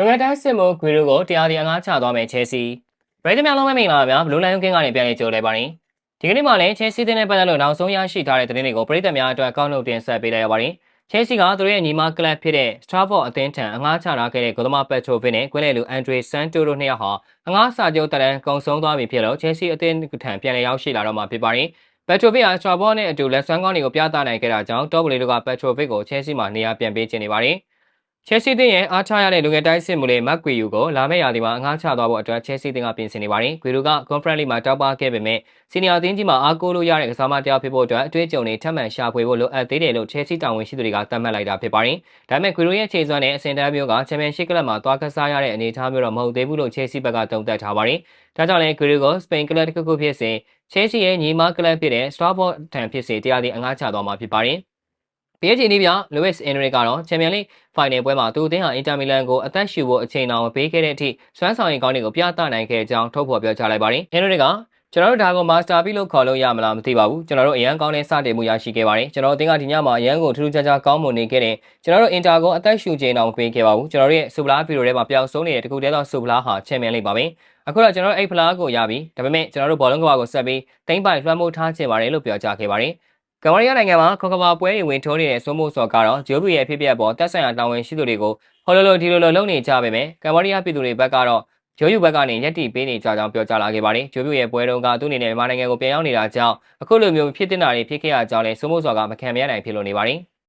လွန်ခဲ့တဲ့စစ်မိုးဂွေရိုကိုတရားဒီအငှားချသွားမယ်ချဲစီပရိသတ်များလုံးမမင်္ဂလာပါဗျာဘလူးလိုင်းကင်းကနေပြန်လည်ကြိုလဲပါရင်ဒီကနေ့မှလည်းချဲစီတဲ့နဲ့ပတ်သက်လို့နောက်ဆုံးရရှိထားတဲ့သတင်းတွေကိုပရိသတ်များအတွက်ကောက်နှုတ်တင်ဆက်ပေးလိုက်ရပါတယ်ချဲစီကသူတို့ရဲ့ညီမကလပ်ဖြစ်တဲ့ Starford အသင်းထံအငှားချထားခဲ့တဲ့ဂိုသမာပက်ထရိုဗစ်နဲ့ကွင်းလေလူအန်ဒရီဆန်တိုတို့နှစ်ယောက်ဟာအငှားစာချုပ်တရန်ကုံဆုံးသွားပြီဖြစ်လို့ချဲစီအသင်းထံပြန်လည်ရောက်ရှိလာတော့မှာဖြစ်ပါတယ်ပက်ထရိုဗစ်ဟာစတာဘောနဲ့အတူလက်ဆွမ်းကောင်းတွေကိုပြသနိုင်ခဲ့တာကြောင့်တောပလီတို့ကပက်ထရိုဗစ်ကိုချဲစီမှာနေရာပြန်ပေးချင်နေပါတယ်။ ချဲစီတင်ရဲ့အားချရတဲ့လူငယ်တိုင်းစစ်မှုလေးမက်ကွေယူကိုလာမယ့်ရာသီမှာအငှားချသွားဖို့အတွက်ချဲစီတင်ကပြင်ဆင်နေပါတယ်။ကွေလူက conference လေးမှာတောက်ပခဲ့ပေမဲ့စီနီယာတင်းကြီးမှာအားကိုးလို့ရတဲ့ကစားမတရားဖြစ်ဖို့အတွက်အတွေ့အကြုံတွေထပ်မံရှာဖွေဖို့လိုအပ်သေးတယ်လို့ချဲစီတာဝန်ရှိသူတွေကသတ်မှတ်လိုက်တာဖြစ်ပါတယ်။ဒါပေမဲ့ကွေလူရဲ့ခြေစွမ်းနဲ့အစင်တန်းမျိုးကချန်ပီယံရှစ်ကလပ်မှာသွားကစားရတဲ့အနေအထားမျိုးတော့မဟုတ်သေးဘူးလို့ချဲစီဘက်ကတုံ့တက်ထားပါတယ်။ဒါကြောင့်လည်းကွေလူကိုစပိန်ကလပ်တစ်ခုခုဖြစ်စေချဲစီရဲ့ညီမကလပ်ဖြစ်တဲ့ Starboard ထံဖြစ်စေတရားဒီအငှားချသွားမှာဖြစ်ပါတယ်။ PSG နီးပြလူးဝစ်အင်ရီကတော့ချန်ပီယံလိဖိုင်နယ်ပွဲမှာသူအသင်းဟာအင်တာမီလန်ကိုအသက်ရှူဖို့အချိန်တောင်ပေးခဲ့တဲ့အထိစွမ်းဆောင်ရည်ကောင်းတွေကိုပြသနိုင်ခဲ့ကြောင်းထုတ်ဖော်ပြောကြားလိုက်ပါတယ်။အင်ရီကကျွန်တော်တို့ဒါကိုမာစတာပြီလို့ခေါ်လို့ရမလားမသိပါဘူးကျွန်တော်တို့အရန်ကောင်းတဲ့စတင်မှုရရှိခဲ့ပါတယ်ကျွန်တော်အသင်းကဒီညမှာအရန်ကိုထူးထူးခြားခြားကောင်းမွန်နေခဲ့တယ်ကျွန်တော်တို့အင်တာကိုအသက်ရှူချိန်တောင်ပေးခဲ့ပါဘူးကျွန်တော်တို့ရဲ့ဆူပလာဗီဒီယိုထဲမှာပျောက်ဆုံးနေတဲ့တကူတဲသောဆူပလာဟာချန်ပီယံလိပါပဲအခုတော့ကျွန်တော်တို့အိတ်ဖလားကိုရပြီဒါပေမဲ့ကျွန်တော်တို့ဘောလုံးကဘာကိုဆက်ပြီးတိမ့်ပိုင်လွှမ်းမိုးထားချင်ပါတယ်လို့ပြောကြားခဲ့ပါတယ် ကမ္ဘာရီးယားနိုင်ငံမှာခေါကဘာပွဲတွေဝင်ထိုးနေတဲ့စိုးမိုးစော်ကတော့ဂျိုဘီရဲ့ဖြစ်ပျက်ပေါ်တက်ဆိုင်ရာတာဝန်ရှိသူတွေကိုဟော်လိုလိုဒီလိုလိုလုပ်နေကြပေမဲ့ကမ္ဘာရီးယားပြည်သူတွေဘက်ကတော့ဂျိုယူဘက်ကနေရက်တီပေးနေကြကြောင်းပြောကြားလာခဲ့ပါတယ်ဂျိုဘီရဲ့ပွဲတုန်းကသူ့အနေနဲ့မြန်မာနိုင်ငံကိုပြန်ရောက်နေတာကြောင့်အခုလိုမျိုးဖြစ်တင်တာတွေဖြစ်ခဲ့ရကြောင်းလဲစိုးမိုးစော်ကမခံမရနိုင်ဖြစ်လို့နေပါတယ်